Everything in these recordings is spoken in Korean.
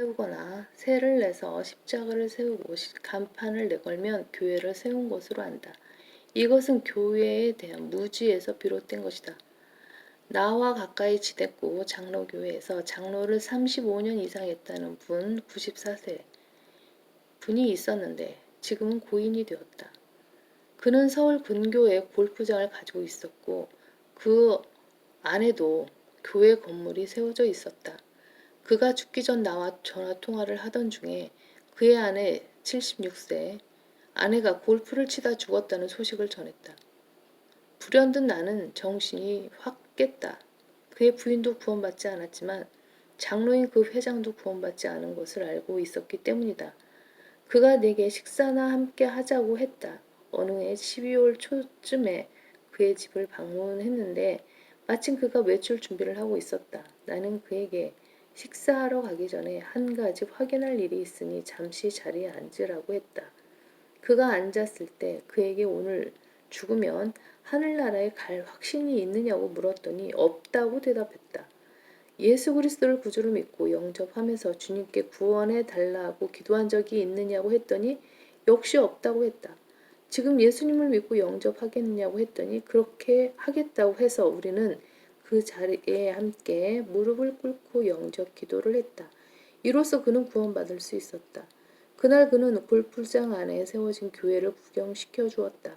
세우거나 세를 내서 십자가를 세우고 시- 간판을 내걸면 교회를 세운 것으로 안다. 이것은 교회에 대한 무지에서 비롯된 것이다. 나와 가까이 지냈고 장로교회에서 장로를 35년 이상 했다는 분 94세 분이 있었는데 지금은 고인이 되었다. 그는 서울 근교에 골프장을 가지고 있었고 그 안에도 교회 건물이 세워져 있었다. 그가 죽기 전 나와 전화 통화를 하던 중에 그의 아내 76세 아내가 골프를 치다 죽었다는 소식을 전했다. 불현듯 나는 정신이 확 깼다. 그의 부인도 구원받지 않았지만 장로인 그 회장도 구원받지 않은 것을 알고 있었기 때문이다. 그가 내게 식사나 함께 하자고 했다. 어느 해 12월 초쯤에 그의 집을 방문했는데 마침 그가 외출 준비를 하고 있었다. 나는 그에게 식사하러 가기 전에 한 가지 확인할 일이 있으니 잠시 자리에 앉으라고 했다. 그가 앉았을 때 그에게 오늘 죽으면 하늘나라에 갈 확신이 있느냐고 물었더니 없다고 대답했다. 예수 그리스도를 구주로 믿고 영접하면서 주님께 구원해 달라고 기도한 적이 있느냐고 했더니 역시 없다고 했다. 지금 예수님을 믿고 영접하겠느냐고 했더니 그렇게 하겠다고 해서 우리는 그 자리에 함께 무릎을 꿇고 영접 기도를 했다. 이로써 그는 구원받을 수 있었다. 그날 그는 골프장 안에 세워진 교회를 구경시켜 주었다.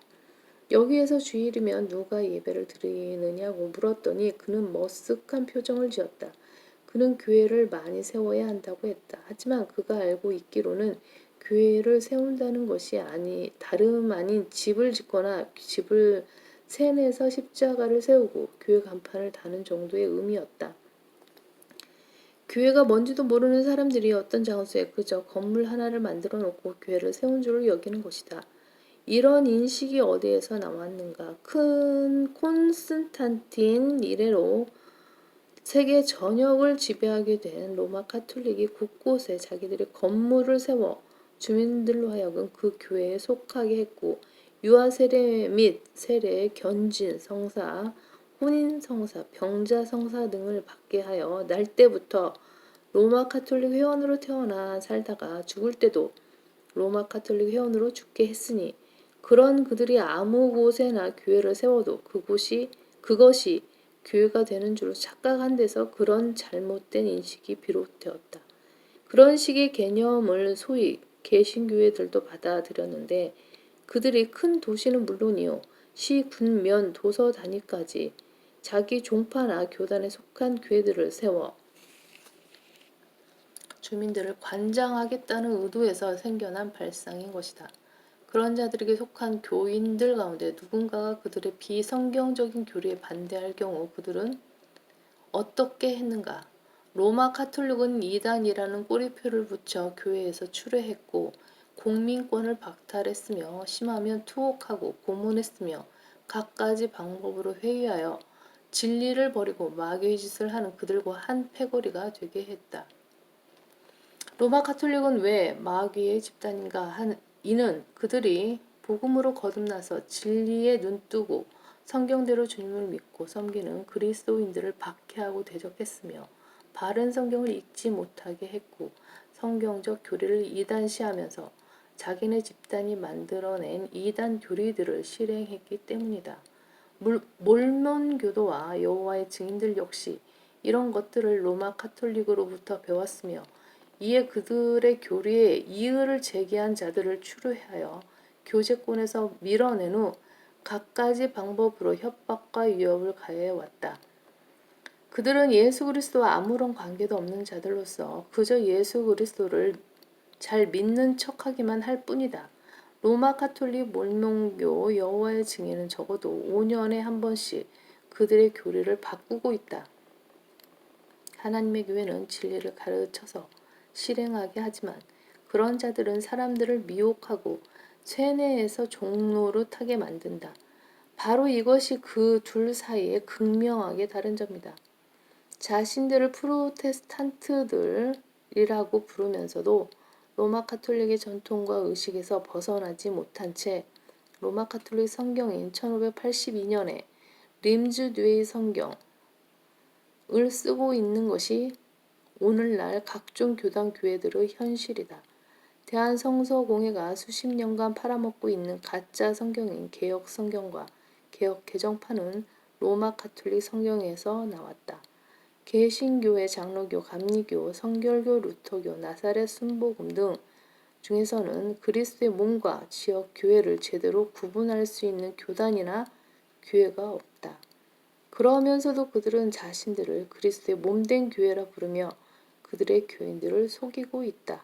여기에서 주일이면 누가 예배를 드리느냐고 물었더니 그는 머쓱한 표정을 지었다. 그는 교회를 많이 세워야 한다고 했다. 하지만 그가 알고 있기로는 교회를 세운다는 것이 아니 다름 아닌 집을 짓거나 집을 세내서 십자가를 세우고 교회 간판을 다는 정도의 의미였다. 교회가 뭔지도 모르는 사람들이 어떤 장소에 그저 건물 하나를 만들어 놓고 교회를 세운 줄을 여기는 것이다. 이런 인식이 어디에서 나왔는가? 큰 콘스탄틴 이래로 세계 전역을 지배하게 된 로마 카톨릭이 곳곳에 자기들의 건물을 세워 주민들로 하여금 그 교회에 속하게 했고 유아 세례 및 세례, 견진, 성사, 혼인 성사, 병자 성사 등을 받게 하여 날 때부터 로마 카톨릭 회원으로 태어나 살다가 죽을 때도 로마 카톨릭 회원으로 죽게 했으니 그런 그들이 아무 곳에나 교회를 세워도 그곳이 그것이 교회가 되는 줄로 착각한 데서 그런 잘못된 인식이 비롯되었다. 그런 식의 개념을 소위 개신교회들도 받아들였는데 그들이 큰 도시는 물론이요 시, 군, 면, 도서 단위까지 자기 종파나 교단에 속한 교회들을 세워 주민들을 관장하겠다는 의도에서 생겨난 발상인 것이다. 그런 자들에게 속한 교인들 가운데 누군가가 그들의 비성경적인 교리에 반대할 경우 그들은 어떻게 했는가? 로마 카톨릭은 이단이라는 꼬리표를 붙여 교회에서 출애했고 공민권을 박탈했으며 심하면 투옥하고 고문했으며 갖가지 방법으로 회유하여 진리를 버리고 마귀의 짓을 하는 그들과 한 패거리가 되게 했다. 로마 카톨릭은 왜 마귀의 집단인가 한 이는 그들이 복음으로 거듭나서 진리에 눈뜨고 성경대로 주님을 믿고 섬기는 그리스도인들을 박해하고 대적했으며 바른 성경을 읽지 못하게 했고 성경적 교리를 이단시하면서 자기네 집단이 만들어낸 이단 교리들을 실행했기 때문이다. 물, 몰몬교도와 여호와의 증인들 역시 이런 것들을 로마 카톨릭으로부터 배웠으며 이에 그들의 교리에 이의를 제기한 자들을 추루하여 교제권에서 밀어낸 후 갖가지 방법으로 협박과 위협을 가해 왔다. 그들은 예수 그리스도와 아무런 관계도 없는 자들로서 그저 예수 그리스도를 잘 믿는 척하기만 할 뿐이다. 로마 카톨릭 몰몬교 여호와의 증인은 적어도 5년에 한 번씩 그들의 교리를 바꾸고 있다. 하나님의 교회는 진리를 가르쳐서 실행하게 하지만 그런 자들은 사람들을 미혹하고 쇠뇌에서 종노릇하게 만든다. 바로 이것이 그 둘 사이에 극명하게 다른 점이다. 자신들을 프로테스탄트들이라고 부르면서도 로마 카톨릭의 전통과 의식에서 벗어나지 못한 채 로마 카톨릭 성경인 1582년에 림즈 뇌의 성경을 쓰고 있는 것이 오늘날 각종 교단 교회들의 현실이다. 대한성서공회가 수십 년간 팔아먹고 있는 가짜 성경인 개혁 성경과 개혁 개정판은 로마 가톨릭 성경에서 나왔다. 개신교회, 장로교, 감리교, 성결교, 루터교, 나사렛 순복음 등 중에서는 그리스도의 몸과 지역 교회를 제대로 구분할 수 있는 교단이나 교회가 없다. 그러면서도 그들은 자신들을 그리스도의 몸된 교회라 부르며 그들의 교인들을 속이고 있다.